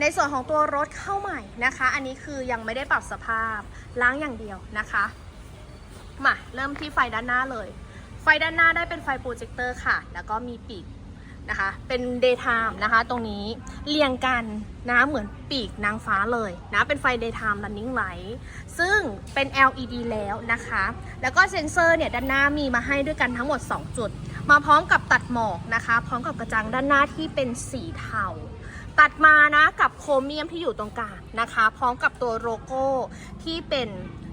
ในส่วนของตัวรถเข้าใหม่นะคะ อันนี้คือยังไม่ได้ปรับสภาพล้างอย่างเดียวนะคะมาเริ่มที่ไฟด้านหน้าเลย ไฟด้านหน้าได้เป็นไฟโปรเจคเตอร์ค่ะ แล้วก็มีปีกนะคะ เป็น daytime นะคะ ตรงนี้เรียงกันนะเหมือนปีกนางฟ้าเลยนะ เป็นไฟ daytime running light ซึ่งเป็น LED แล้วนะคะ แล้วก็เซ็นเซอร์เนี่ยด้านหน้ามีมาให้ด้วยกันทั้งหมด 2 จุด มาพร้อมกับตัดหมอกนะคะ พร้อมกับกระจังด้านหน้าที่เป็นสีเทา ตัดมานะกับโครเมียมที่อยู่ตรงกลางนะคะ พร้อมกับตัวโลโก้ที่เป็น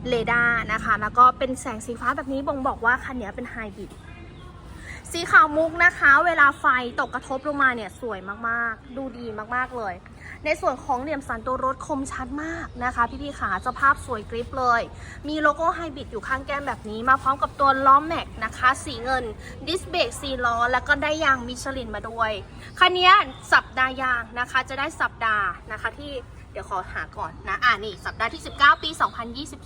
เรดาร์นะคะ แล้วก็เป็นแสงสีฟ้าแบบนี้บ่งบอกว่าคันนี้เป็นไฮบริด สีขาวมุกนะคะ เวลาไฟตกกระทบลงมาเนี่ยสวยมากๆ ดูดีมากๆเลย ในส่วนของเหลี่ยมสันตัวรถคมชัดมากนะคะ พี่ๆขาสภาพสวยกริปเลย มีโลโก้ไฮบริดอยู่ข้างแก้มแบบนี้มาพร้อมกับตัวล้อแม็กนะคะ สีเงิน ดิสเบรกสีล้อ แล้วก็ได้ยางมิชลินมาด้วยคันนี้สัปดาห์ยางนะคะจะได้สัปดาห์นะคะที่ เดี๋ยวขอหาก่อนนะ อ่านี่ สัปดาห์ที่ 19 ปี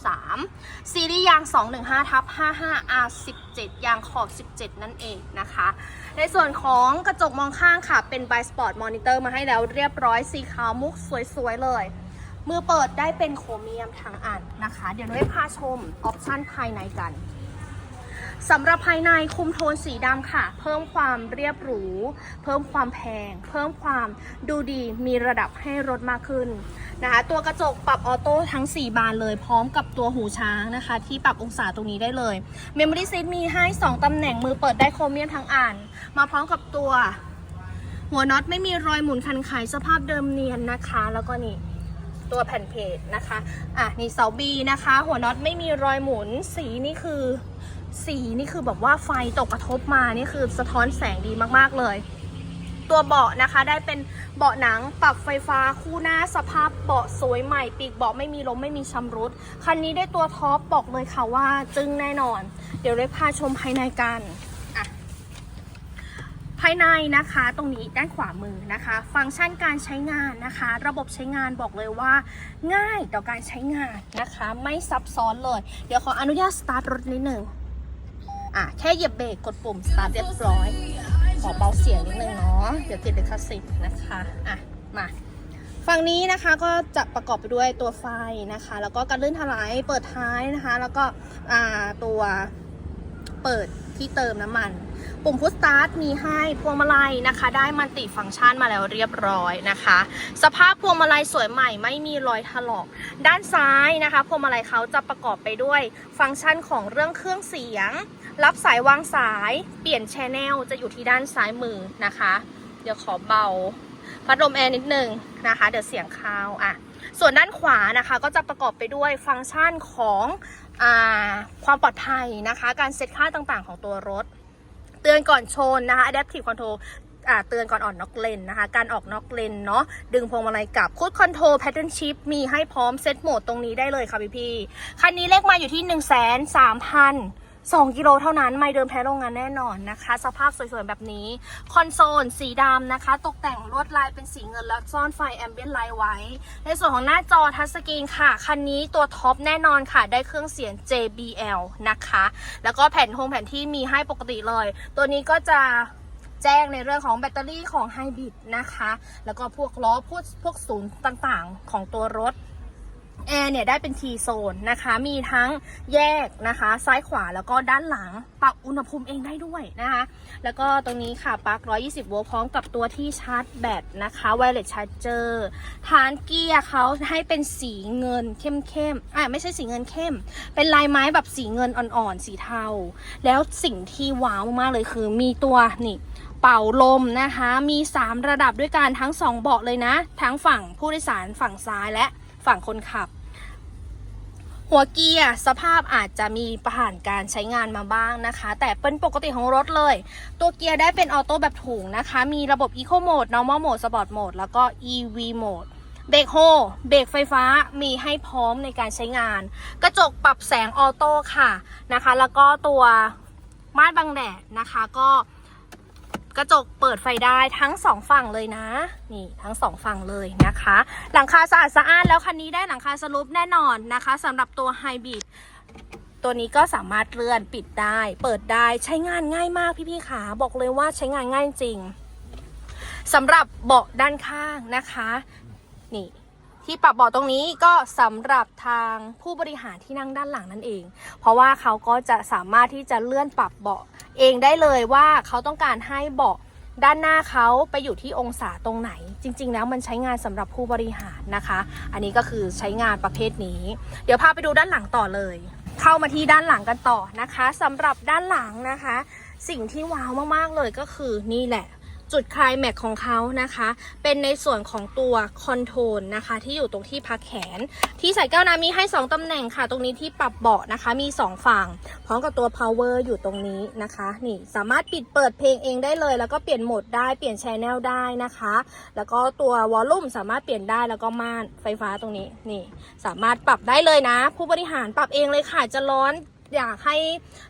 2023 ซีรีส์ยาง 215ทับ55 R17 ยางขอบ 17 นั่นเองนะคะ ในส่วนของกระจกมองข้างค่ะ เป็น b บ Sport Monitor มาให้แล้วเรียบร้อย สีขาวมุกสวย ๆ เลย มือเปิดได้เป็นโครเมียมทั้งอันนะคะ เดี๋ยวเราไปพาชมออปชั่นภายในกัน สำหรับภายในคุมโทนสีดำค่ะ เพิ่มความเรียบหรู เพิ่มความแพง เพิ่มความดูดีมีระดับให้รถมากขึ้นนะคะ ตัวกระจกปรับออโต้ทั้ง 4 บานเลย พร้อมกับตัวหูช้างนะคะ ที่ปรับองศาตรงนี้ได้เลย Memory Seat มีให้ 2ตำแหน่งมือเปิดได้โครเมียมทั้งอันมาพร้อมกับตัว หัวน็อตไม่มีรอยหมุนคันไขสภาพเดิมเนียนนะคะ แล้วก็นี่ตัวแผ่นเพจนะคะ อะนี่เสาบีนะคะ หัวน็อตไม่มีรอยหมุน สีนี่คือ สีนี่คือแบบว่าไฟตกกระทบมานี่คือสะท้อนแสงดีมากๆเลย ตัวเบาะนะคะได้เป็นเบาะหนังปรับไฟฟ้าคู่หน้าสภาพเบาะสวยใหม่ปีกเบาะไม่มีล้มไม่มีชำรุด คันนี้ได้ตัวท็อปบอกเลยค่ะว่าจึ้งแน่นอน เดี๋ยวเลยพาชมภายในกันภายในนะคะตรงนี้ด้านขวามือนะคะ ฟังก์ชันการใช้งานนะคะ ระบบใช้งานบอกเลยว่า ง่ายต่อการใช้งานนะคะ ไม่ซับซ้อนเลย เดี๋ยวขออนุญาตสตาร์ทรถนิดหนึ่ง อะแค่เหยียบเบรกกดปุ่มสตาร์ทเรียบร้อย ขอเบาเสียงนิดนึงเนาะเดี๋ยวติดเลิขสิทนะคะอะมาฝั่งนี้นะคะก็จะประกอบไปด้วยตัวไฟนะคะ แล้วก็การลื่นถลายเปิดท้ายนะคะ แล้วก็ตัวเปิดที่เติมน้ำมัน ปุ่มพุชสตาร์ทมีให้พวงมาลัยนะคะ ได้มันติฟังก์ชันมาแล้วเรียบร้อยนะคะ สภาพพวงมาลัยสวยใหม่ไม่มีรอยถลอก ด้านซ้ายนะคะพวงมาลัยเขาจะประกอบไปด้วยฟังก์ชันของเรื่องเครื่องเสียง รับสายวางสายเปลี่ยนแชแนลจะอยู่ที่ด้านซ้ายมือนะคะ เดี๋ยวขอเบาพัดลมแอร์นิดนึงนะคะ เดี๋ยวเสียงเข้าวอะส่วนด้านขวานะคะก็จะประกอบไปด้วยฟังก์ชันของอความปลอดภัยนะคะ การเซตค่าต่างๆของตัวรถ เตือนก่อนชนนะคะ adaptive control เตือนก่อนออกนอกเลนนะคะ การออกนอกเลนเนาะ ดึงพวงมาลัยกลับคูดคอนโทร pattern shift มีให้พร้อมเซตโหมดตรงนี้ได้เลยค่ะพี่พี่ๆคันนี้เลขมาอยู่ที่ 1 3 0 0 0 2 กิโลเท่านั้น ไม่เดิมแท้โรงงานแน่นอนนะคะ สภาพสวยๆ แบบนี้ คอนโซลสีดำนะคะ ตกแต่งลวดลายเป็นสีเงินแล้วซ่อนไฟแอมเบียนไลท์ไว้ ในส่วนของหน้าจอทัชสกรีนค่ะ คันนี้ตัวท็อปแน่นอนค่ะ ได้เครื่องเสียง JBL นะคะ แล้วก็แผ่นโฮมแผ่นที่มีให้ปกติเลย ตัวนี้ก็จะแจ้งในเรื่องของแบตเตอรี่ของไฮบริดนะคะ แล้วก็พวกล้อพวกพวกศูนย์ต่างๆ ของตัวรถ แอร์เนี่ยได้เป็น T โซนนะคะ มีทั้งแยกนะคะ ซ้ายขวาแล้วก็ด้านหลัง ปรับอุณหภูมิเองได้ด้วยนะคะ แล้วก็ตรงนี้ค่ะปลั๊ก 120 โวลต์พร้อมกับตัวที่ชาร์จแบตนะคะ wireless charger ฐานเกียร์เขาให้เป็นสีเงินเข้มๆอะไม่ใช่สีเงินเข้ม เป็นลายไม้แบบสีเงินอ่อนๆ สีเทา แล้วสิ่งที่ว้าวมากเลยคือมีตัวนี่เป่าลมนะคะ มี 3 ระดับด้วยกันทั้ง 2 เบาะเลยนะ ทั้งฝั่งผู้โดยสารฝั่งซ้ายและ ฝั่งคนขับ หัวเกียร์สภาพอาจจะมีผ่านการใช้งานมาบ้างนะคะ แต่เป็นปกติของรถเลย ตัวเกียร์ได้เป็นออโต้แบบถุงนะคะ มีระบบ Eco Mode Normal Mode Sport Mode แล้วก็ EV Mode เบรกโฮเบรกไฟฟ้ามีให้พร้อมในการใช้งาน กระจกปรับแสงออโต้ค่ะนะคะ แล้วก็ตัวม่านบังแดดนะคะ ก็ กระจกเปิดไฟได้ทั้งสองฝั่งเลยนะ นี่ทั้งสองฝั่งเลยนะคะ หลังคาสะอาดสะอ้านแล้วคันนี้ได้หลังคาสรุปแน่นอนนะคะสำหรับตัวไฮบริดตัวนี้ก็สามารถเลื่อนปิดได้ เปิดได้ใช้งานง่ายมากพี่ๆขาบอกเลยว่าใช้งานง่ายจริงสำหรับเบาะด้านข้างนะคะ นี่ ที่ปรับเบาะตรงนี้ก็สำหรับทางผู้บริหารที่นั่งด้านหลังนั่นเอง เพราะว่าเขาก็จะสามารถที่จะเลื่อนปรับเบาะเองได้เลยว่าเขาต้องการให้เบาะด้านหน้าเขาไปอยู่ที่องศาตรงไหน จริง ๆ แล้วมันใช้งานสำหรับผู้บริหารนะคะ อันนี้ก็คือใช้งานประเภทนี้ เดี๋ยวพาไปดูด้านหลังต่อเลย เข้ามาที่ด้านหลังกันต่อนะคะสำหรับด้านหลังนะคะ สิ่งที่ว้าวมากๆเลยก็คือนี่แหละ จุดคลายแม็กของเขานะคะ เป็นในส่วนของตัวคอนโทรลนะคะ ที่อยู่ตรงที่พักแขน ที่ใส่แก้วน้ำมีให้ 2 ตำแหน่งค่ะ ตรงนี้ที่ปรับเบาะนะคะ มี 2 ฝั่ง พร้อมกับตัว power อยู่ตรงนี้นะคะ นี่สามารถปิดเปิดเพลงเองได้เลย แล้วก็เปลี่ยนโหมดได้เปลี่ยนชแนลได้นะคะ แล้วก็ตัววอลลุ่มสามารถเปลี่ยนได้แล้วก็ม่านไฟฟ้าตรงนี้นี่ สามารถปรับได้เลยนะ ผู้บริหารปรับเองเลยค่ะจะร้อน อยากให้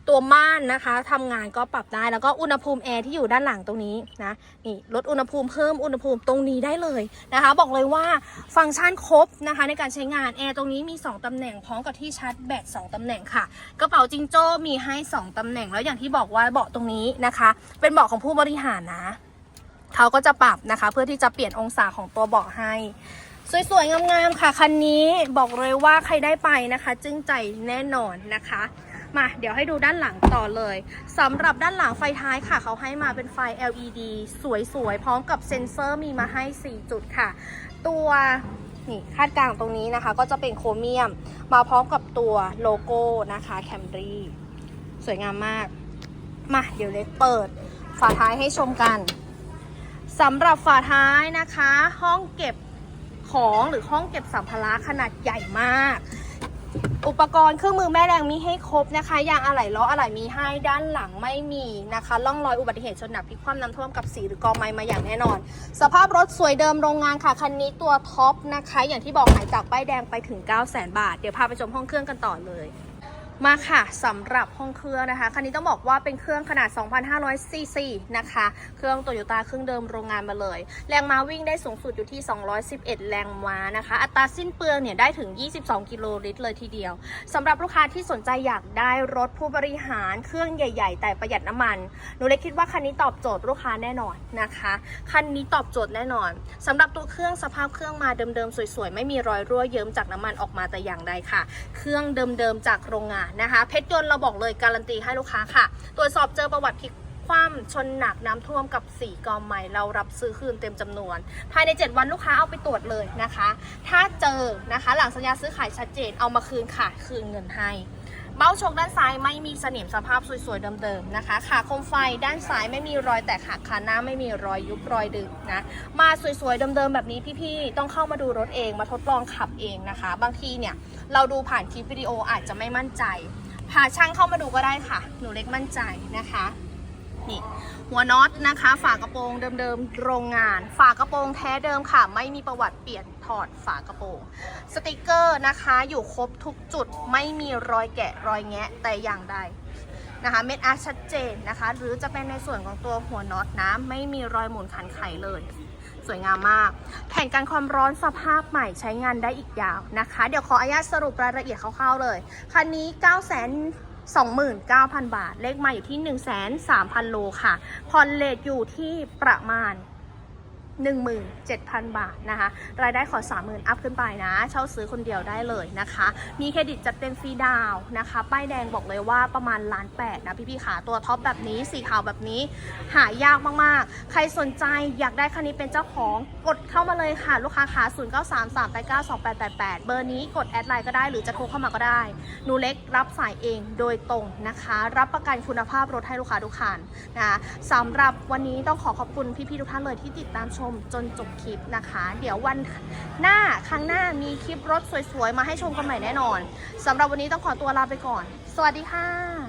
ตัวม่านนะคะทำงานก็ปรับได้แล้วก็อุณหภูมิแอร์ที่อยู่ด้านหลังตรงนี้นะนี่ลดอุณหภูมิเพิ่มอุณหภูมิตรงนี้ได้เลยนะคะ บอกเลยว่าฟังก์ชันครบนะคะในการใช้งานแอร์ตรงนี้มี 2 ตำแหน่งพร้อมกับที่ชาร์จแบต2ตำแหน่งค่ะ กระเป๋าจิงโจ้มีให้ 2 ตำแหน่งแล้วอย่างที่บอกว่าเบาะตรงนี้นะคะ เป็นเบาะของผู้บริหารนะเขาก็จะปรับนะคะ เพื่อที่จะเปลี่ยนองศาของตัวเบาะให้สวยๆงามๆค่ะคันนี้บอกเลยว่าใครได้ไปนะคะ จึ้งใจแน่นอนนะคะ มาเดี๋ยวให้ดูด้านหลังต่อเลยสำหรับด้านหลังไฟท้ายค่ะ เขาให้มาเป็นไฟ LED สวยๆ พร้อมกับเซ็นเซอร์มีมาให้ 4 จุดค่ะ ตัวนี่คาดกลางตรงนี้นะคะ ก็จะเป็นโครเมียม มาพร้อมกับตัวโลโก้นะคะแคมรีสวยงามมาก มาเดี๋ยวเล็กเปิดฝาท้ายให้ชมกันสำหรับฝาท้ายนะคะ ห้องเก็บของหรือห้องเก็บสัมภาระขนาดใหญ่มาก อุปกรณ์เครื่องมือแม่แรงมีให้ครบนะคะ ยางอะไหล่ล้ออะไหล่มีให้ด้านหลังไม่มีนะคะล่องรอยอุบัติเหตุชนหนักพลิกคว่ำน้ำท่วมกับสีหรือกองไม้มาอย่างแน่นอน สภาพรถสวยเดิมโรงงานค่ะคันนี้ตัวท็อปนะคะ อย่างที่บอกหายจากป้ายแดงไปถึง 9 0 0 0 0 0 บาท เดี๋ยวพาไปชมห้องเครื่องกันต่อเลย มาค่ะสำหรับห้องเครื่องนะคะ คันนี้ต้องบอกว่าเป็นเครื่องขนาด 2,500 ซีซีนะคะ เครื่องโตโยต้าเครื่องเดิมโรงงานมาเลย แรงม้าวิ่งได้สูงสุดอยู่ที่ 211 แรงม้านะคะ อัตราสิ้นเปลืองเนี่ยได้ถึง 22 กิโลลิตรเลยทีเดียวสำหรับลูกค้าที่สนใจอยากได้รถผู้บริหารเครื่องใหญ่ ๆ แต่ประหยัดน้ำมัน หนูเล็กคิดว่าคันนี้ตอบโจทย์ลูกค้าแน่นอนนะคะ คันนี้ตอบโจทย์แน่นอนสำหรับตัวเครื่องสภาพเครื่องมาเดิมๆสวยๆไม่มีรอยรั่วเยิ้มจากน้ำมันออกมาแต่อย่างใดค่ะ เครื่องเดิมๆจากโรงงานนะคะ เพชรยนต์เราบอกเลยการันตีให้ลูกค้าค่ะ ตรวจสอบเจอประวัติพลิกคว่ำชนหนักน้ำท่วมกับสีกอใหม่เรารับซื้อคืนเต็มจำนวน ภายใน 7 วันลูกค้าเอาไปตรวจเลยนะคะ ถ้าเจอนะคะ หลังสัญญาซื้อขายชัดเจนเอามาคืนค่ะคืนเงินให้ เบ้าชกด้านซ้ายไม่มีสนิมสภาพสวยๆเดิมๆนะคะขาโคมไฟด้านซ้ายไม่มีรอยแตกหักขาหน้าไม่มีรอยยุบรอยดึงนะมาสวยๆเดิมๆแบบนี้พี่ๆต้องเข้ามาดูรถเองมาทดลองขับเองนะคะ บางทีเนี่ยเราดูผ่านคลิปวิดีโออาจจะไม่มั่นใจพาช่างเข้ามาดูก็ได้ค่ะ หนูเล็กมั่นใจนะคะนี่ หัวน็อตนะคะ ฝากระโปรงเดิมๆโรงงาน ฝากระโปรงแท้เดิมค่ะ ไม่มีประวัติเปลี่ยนถอดฝากระโปรง สติกเกอร์นะคะอยู่ครบทุกจุดไม่มีรอยแกะรอยแงะแต่อย่างใดนะคะเม็ดอาร์ชัดเจนนะคะ หรือจะเป็นในส่วนของตัวหัวน็อตนะไม่มีรอยหมุนขันไขเลย สวยงามมาก แผ่นกันความร้อนสภาพใหม่ใช้งานได้อีกยาวนะคะ เดี๋ยวขออนุญาตสรุปรายละเอียดคร่าวๆเลย คันนี้ 9 0 0 0 0 29,000 บาท เลขมาอยู่ที่103,000 โลค่ะผ่อนเลทอยู่ที่ประมาณ 17,000 บาทนะคะ รายได้ขอ 30,000 อัพขึ้นไปนะ เช่าซื้อคนเดียวได้เลยนะคะ มีเครดิตจัดเต็มฟรีดาวนะคะ ป้ายแดงบอกเลยว่าประมาณล้านแปดนะพี่ๆขาตัวท็อปแบบนี้ สีขาวแบบนี้ หายากมากๆ ใครสนใจอยากได้คันนี้เป็นเจ้าของกดเข้ามาเลยค่ะลูกค้าขา0 9 3 3 8 9 2 8 8 8 เบอร์นี้กดแอดไลน์ก็ได้หรือจะโทรเข้ามาก็ได้ หนูเล็กรับสายเองโดยตรงนะคะ รับประกันคุณภาพรถให้ลูกค้าทุกคันนะคะสำหรับวันนี้ต้องขอขอบคุณพี่ๆทุกท่านเลยที่ติดตามชมมจนจบคลิปนะคะ เดี๋ยววันหน้าครั้งหน้ามีคลิปรถสวยๆ มาให้ชมกันใหม่แน่นอนสำหรับวันนี้ต้องขอตัวลาไปก่อน สวัสดีค่ะ